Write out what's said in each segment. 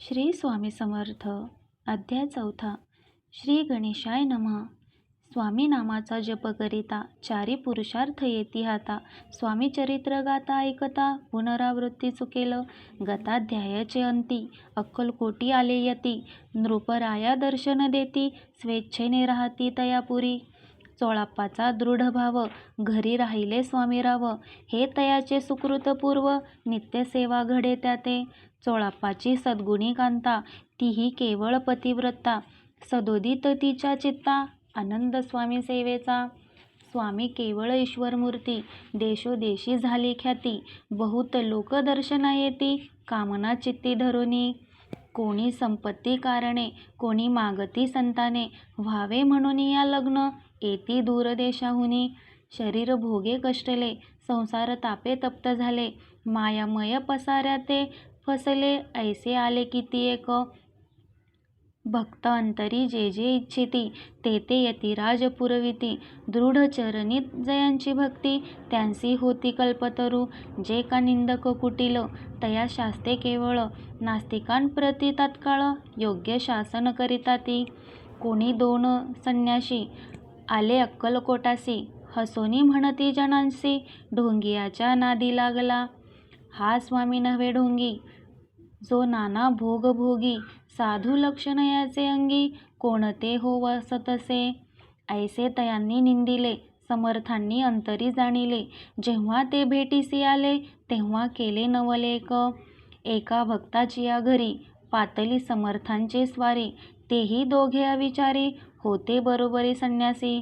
श्री स्वामी समर्थ अध्याय चौथा. श्री गणेशाय नमः. स्वामी नामाचा जप करिता चारी पुरुषार्थ येती हाता. स्वामी चरित्र गाता ऐकता पुनरावृत्ती चुकेल. गताध्यायाचे अंती अक्कलकोटी आले यती. नृपराया दर्शन देती स्वेच्छेने राहती तयापुरी. चोळाप्पाचा दृढ भाव घरी राहिले स्वामीराव. हे तयाचे सुकृतपूर्व नित्यसेवा घडे त्या ते चोळाप्पाची सद्गुणी कांता तीही केवळ पतिव्रता. सदोदित तिच्या चित्ता आनंद स्वामी सेवेचा. स्वामी केवळ ईश्वरमूर्ती देशोदेशी झाली ख्याती. बहुत लोक दर्शना येती कामना चित्ती धरुनी. कोणी संपत्ती कारणे कोणी मागती संताने. व्हावे म्हणून या लग्न येती दूरदेशाहुनी. शरीर भोगे कष्टले संसार तापे तप्त झाले. मायामय पसाऱ्या ते फसले ऐसे आले किती एक भक्त अंतरी जे जे इच्छिती ते ते यतिराज पुरविती दृढ चरणी जयांची भक्ती त्यांसी होती कल्पतरू. जे का निंदक कुटिल तया शास्ते केवळ. नास्तिकांप्रती तत्काळ योग्य शासन करिता ती. कोणी दोन संन्याशी आले अक्कलकोटासी हसोनी म्हणती जनांसी ढोंगियाच्या नादी लागला. हा स्वामी नव्हे ढोंगी. जो नाना भोगभोगी साधू लक्षण याचे अंगी कोणते हो वसतसे ऐसे तयांनी निंदिले समर्थांनी अंतरी जाणिले. जेव्हा ते भेटीसी आले तेव्हा केले नवलेक एका भक्ताची या घरी पातली समर्थांचे स्वारी. तेही दोघे अविचारी होते बरोबरी संन्यासी.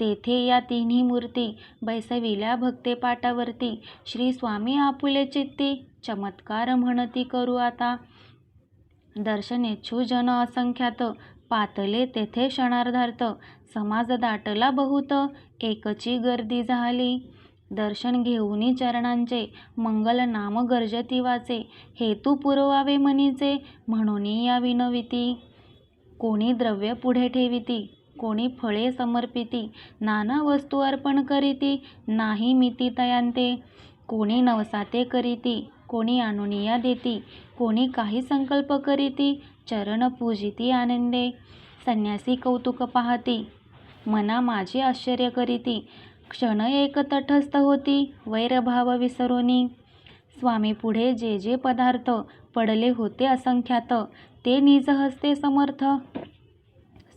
तेथे या तिन्ही मूर्ती बैसविल्या भक्ते पाटावरती श्री स्वामी आपुले चित्ती चमत्कार म्हणती करू आता. दर्शनेच्छू जन असंख्यात पातले तेथे क्षणार्धार्थ समाज दाटला बहुत एकची गर्दी झाली. दर्शन घेऊनी चरणांचे मंगल नाम गर्जती वाचे हेतू पुरवावे मनीचे म्हणून या विनविती. कोणी द्रव्य पुढे ठेविती कोणी फळे समर्पिती नाना वस्तू अर्पण करीती नाही मिती तयांते. कोणी नवसाते करीती कोणी अनुनिया देती कोणी काही संकल्प करीती चरण पूजिती आनंदे. संन्यासी कौतुक पाहती मना माझे आश्चर्य करीती क्षण एक तटस्थ होती वैरभाव विसरोनी. स्वामी पुढे जे जे पदार्थ पडले होते असंख्यात ते निज हस्ते समर्थ.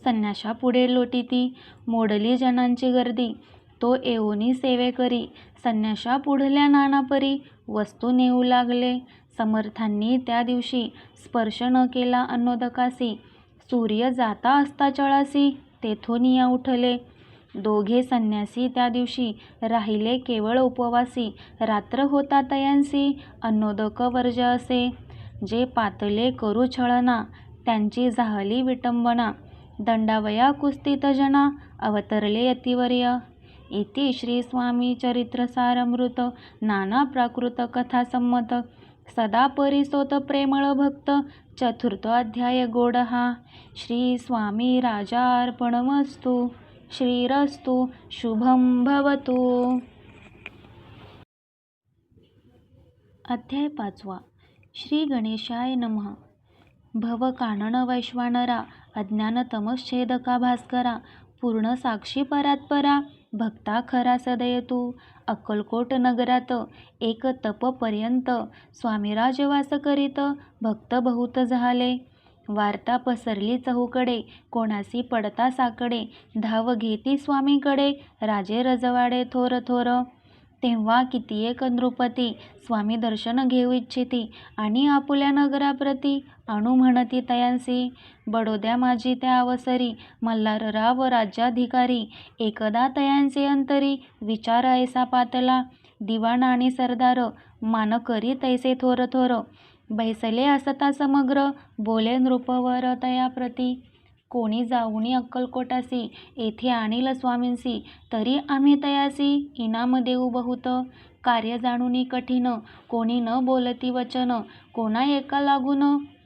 संन्याशा पुढे लोटीती. मोडली जनांची गर्दी. तो येऊनी सेवे करी. संन्याशा पुढल्या नानापरी. वस्तू नेऊ लागले. समर्थांनी त्या दिवशी स्पर्श न केला अन्नोदकासी. सूर्य जाता असता चळासी. तेथून या उठले. दोघे संन्यासी त्या दिवशी राहिले केवळ उपवासी. रात्र होता तयांसी. अन्नोदक वर्ज असे. जे पातले करू छळना. त्यांची झाली विटंबना. दंडावया कुस्तीत जना अवतरले यतिवर्य इति श्री चरित्रसारमृत नाना प्राकृत कथा संमत सदा परिसोत प्रेमळ भक्त चतुर्थ अध्याय गोड हा श्री स्वामी राजार्पणमस्तु श्रीरस्तु शुभं भवतु अध्याय पाचवा श्री गणेशाय नमः भव कानन वैश्वानरा अज्ञान तमश्छेदका भास्करा पूर्ण साक्षी परात्परा भक्ता खरा सदय तू अक्कलकोट नगरात एक तप पर्यंत स्वामीराज वास करीत भक्त बहुत झाले. वार्ता पसरली चहूकडे कोणासी पडता साकडे धाव घेती स्वामीकडे राजे रजवाडे थोर थोर तेव्हा कितीएक नृपती स्वामी दर्शन घेऊ इच्छिती. आणि आपुल्या नगराप्रती? अणु म्हणती तयांसी. बडोद्या माझी त्या अवसरी. मल्हारराव राज्याधिकारी. एकदा तयांचे अंतरी. विचार ऐसा पातला. दिवाण आणि सरदार. मान करी तैसे थोर थोर बैसले असता समग्र. बोले नृपवर तयाप्रती. कोणी जाऊनी अक्कलकोटासी येथे आणिल स्वामींसी तरी आम्ही तयासी इनाम देऊ बहुत. कार्य जाणूनी कठीण कोणी न बोलती वचन कोणा एका लागून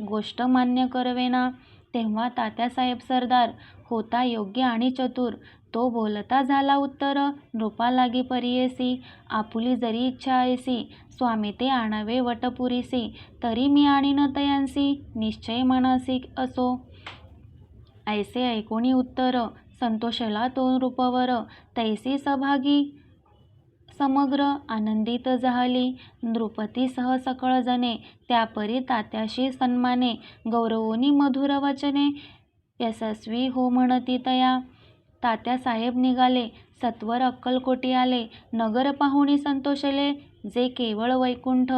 गोष्ट मान्य करवेना. तेव्हा तात्यासाहेब सरदार होता योग्य आणि चतुर तो बोलता झाला उत्तर नृपा लागे परियेसी आपुली जरी इच्छा ऐसी स्वामी ते आणावे वटपुरीसी तरी मी आणीन तयांसी निश्चय मनासी असो. ऐसे ऐकोनी उत्तर संतोषला तो रूपवर तैसी सहभागी समग्र आनंदित झाली. नृपती सह सकळ जणे त्यापरी तात्याशी सन्माने गौरवोनी मधुर वचने यशस्वी हो म्हणती तया. तात्या साहेब निघाले सत्वर अक्कलकोटी आले नगर पाहुणी संतोषले जे केवळ वैकुंठ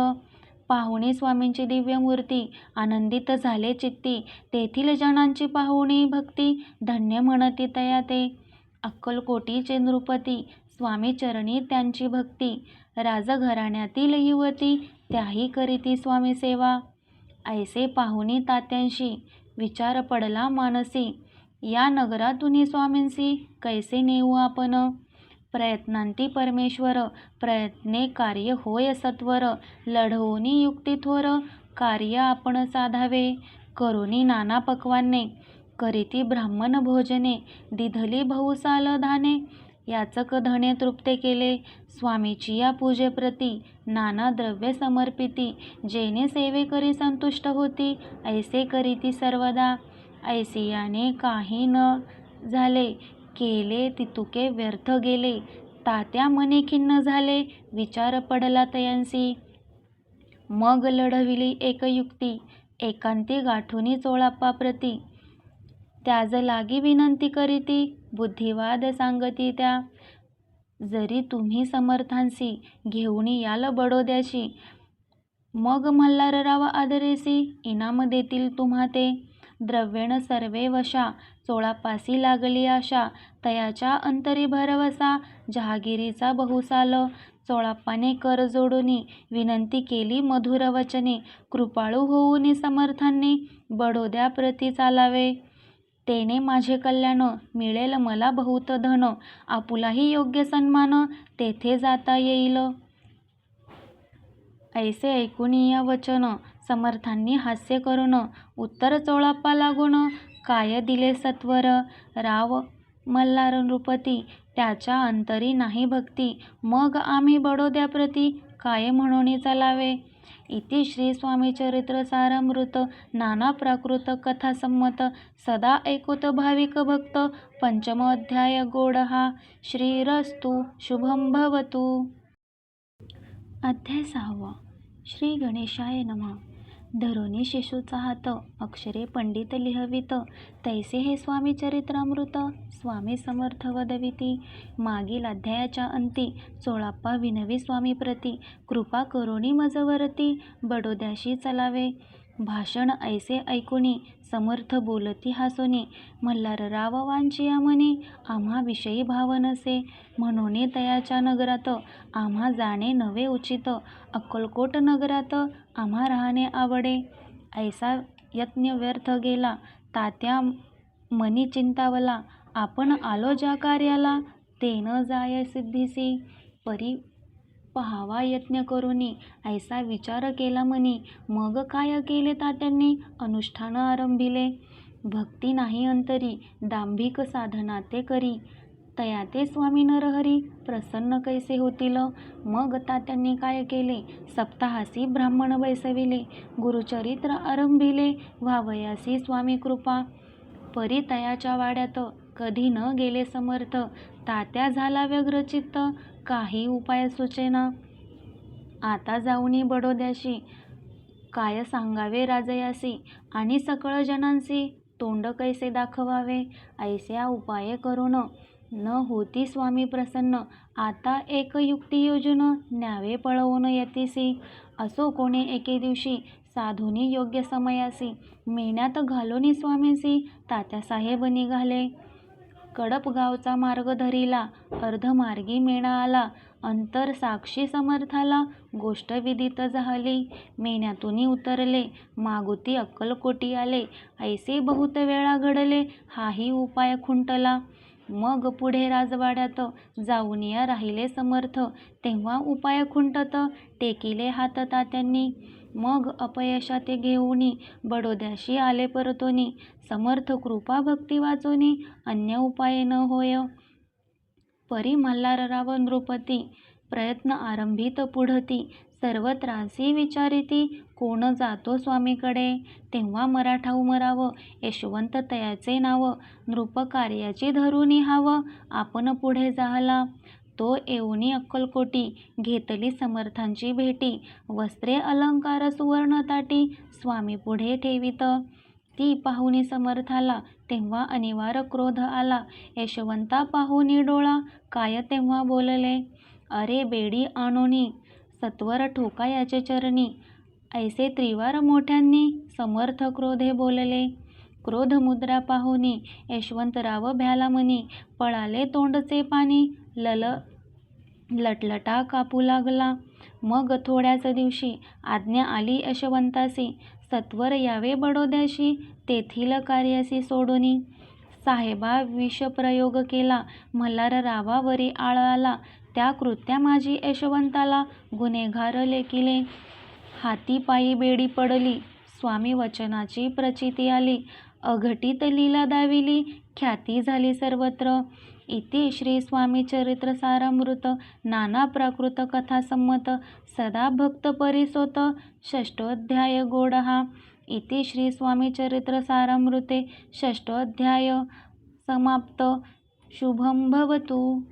पाहुणे स्वामींची दिव्य मूर्ती आनंदित झाले चित्ती. तेथील जनांची पाहुणी भक्ती धन्य म्हणती तया ते. अक्कलकोटीचे नृपती स्वामी चरणी त्यांची भक्ती. राजघराण्यातील युवती त्याही करीती स्वामी सेवा. ऐसे पाहुणी तात्यांशी विचार पडला मानसी. या नगरातून स्वामींसी कैसे नेऊ आपण? प्रयत्नांती परमेश्वर प्रयत्ने कार्य होय सत्वर लढवोनी युक्ती थोर कार्य आपण साधावे. करोनी नाना पक्वान्ने करीती ब्राह्मण भोजने दिधली बहुसाल धाने. याचक धने तृप्ते केले स्वामीची या पूजेप्रती नाना द्रव्य समर्पिती. जेने सेवे करी संतुष्ट होती ऐसे करीती सर्वदा. ऐसियाने काही न झाले केले तितुके व्यर्थ गेले. तात्या मने खिन्न झाले विचार पडला तयांसी. मग लढविली एक युक्ती एकांती गाठोनी चोळाप्पा प्रती. त्याज लागी विनंती करीती बुद्धिवाद सांगती त्या. जरी तुम्ही समर्थांसी घेऊन याल बडोद्याशी. मग मल्हारराव आदरेसी इनाम देतील तुम्हा ते. द्रव्येण सर्वे वशा चोळापासी लागली आशा तयाच्या अंतरी भरवसा जहागिरीचा बहुसाल. चोळाप्पाने कर जोडूनी विनंती केली मधुर वचने कृपाळू होऊनी समर्थांनी बडोद्याप्रती चालावे. तेने माझे कल्याण मिळेल मला बहुत धन आपुलाही योग्य सन्मान तेथे जाता येईल. ऐसे ऐकून या वचन समर्थांनी हास्य करून उत्तर चोळाप्पा लागून काय दिले सत्वर? राव मल्हार नृपती त्याच्या अंतरी नाही भक्ती. मग आम्ही बडोद्याप्रती काय म्हणून चालावे? इति श्री स्वामीचरित्र सारामृत नाना प्राकृत कथासंमत सदा ऐकुत भाविक भक्त पंचम अध्याय गोड हा श्रीरस्तु शुभम भवतु. अध्याय सहावा. श्री गणेशाय नमः. धरुणी शिशूचा हात अक्षरे पंडित लिहवित. तैसे हे स्वामी चरित्रामृत स्वामी समर्थ वदविती. मागील अध्यायाच्या अंती चोळाप्पा विनवी स्वामी प्रती कृपा करुणी मजवरती बडोद्याशी चलावे. भाषण ऐसे ऐकुनी समर्थ बोलती हासुनी मल्हारराव वांचिया मनी आम्हा विषयी भाव नसे म्हणून तयाच्या नगरात आम्हा जाणे नवे उचित. अक्कलकोट नगरात आम्हा राहणे आवडे. ऐसा यत्न व्यर्थ गेला तात्या मनी चिंतावला. आपण आलो ज्या कार्याला ते न जाय सिद्धीसी. परी पहावा यत्न करुनी. ऐसा विचार केला मनी मग काय केले तात्यांनी? अनुष्ठान आरंभिले. भक्ती नाही अंतरी. दांभिक साधना ते करी. तया ते स्वामी नरहरी. प्रसन्न कैसे होतील? मग तात्यांनी काय केले? सप्ताहासी ब्राह्मण बैसविले. गुरुचरित्र आरंभिले. व्हावयासी स्वामी कृपा. परी तयाच्या वाड्यात कधी न गेले समर्थ. तात्या झाला व्यग्रचित्त. काही उपाय सुचेना. आता जाऊनी बडोद्याशी. काय सांगावे राजयासी? आणि सकळ जनांसी? तोंड कैसे दाखवावे? ऐस्या उपाय करून. न होती स्वामी प्रसन्न. आता एक युक्ती योजन न्यावे पळवून येतीसी. असो कोणी एके दिवशी साधुनी योग्य समयासी. मेण्यात घालोनी स्वामींसी. तात्यासाहेब निघाले कडपगावचा मार्ग धरिला अर्धमार्गी मेणा आला अंतर साक्षी समर्थाला गोष्ट विदित झाली. मेण्यातून उतरले मागुती अक्कलकोटी आले ऐसे बहुत वेळा घडले हाही उपाय खुंटला. मग पुढे राजवाड्यात जाऊन या राहिले समर्थ तेव्हा उपाय खुंटत टेकिले हात तात्यांनी मग अपयशा ते घेऊनी बडोद्याशी आले परतोनी. समर्थ कृपा भक्ती वाचोनी अन्य उपाय न होय. परी मल्हारराव नृपती प्रयत्न आरंभित पुढती. सर्व त्रासी विचारिती कोण जातो स्वामीकडे? तेव्हा मराठा उमराव यशवंत तयाचे नाव. नृपकार्याची धरून हाव आपण पुढे जाहला. तो येऊनी अक्कलकोटी घेतली समर्थांची भेटी. वस्त्रे अलंकार सुवर्ण ताटी स्वामी पुढे ठेवित. ती पाहुनी समर्थाला तेव्हा अनिवार्य क्रोध आला. यशवंता पाहुनी डोळा काय तेव्हा बोलले? अरे बेडी आणोनी सत्वर ठोका याचे चरणी. ऐसे त्रिवार मोठ्यांनी समर्थ क्रोधे बोलले. क्रोध मुद्रा पाहुनी यशवंतराव भ्यालामनी पळाले तोंडचे पाणी. लल लटलटा कापू लागला. मग थोड्याच दिवशी आज्ञा आली यशवंतासी सत्वर यावे बडोद्याशी तेथील कार्यासी सोडूनी. साहेबा विषप्रयोग केला मल्हाररावावरी आळ आला त्या कृत्या माझी यशवंताला गुन्हेगार लेखिले. हाती पायी बेडी पडली स्वामी वचनाची प्रचिती आली अघटित लीला दाविली ख्याती झाली सर्वत्र. इति श्री स्वामी चरित्र सारामृत नाना प्राकृत कथा संमत सदा भक्त परिसोत षष्ठोऽध्याय गोडहा। इति श्री स्वामी चरित्र सारामृते षष्ठोऽध्याय समाप्त। शुभं भवतु।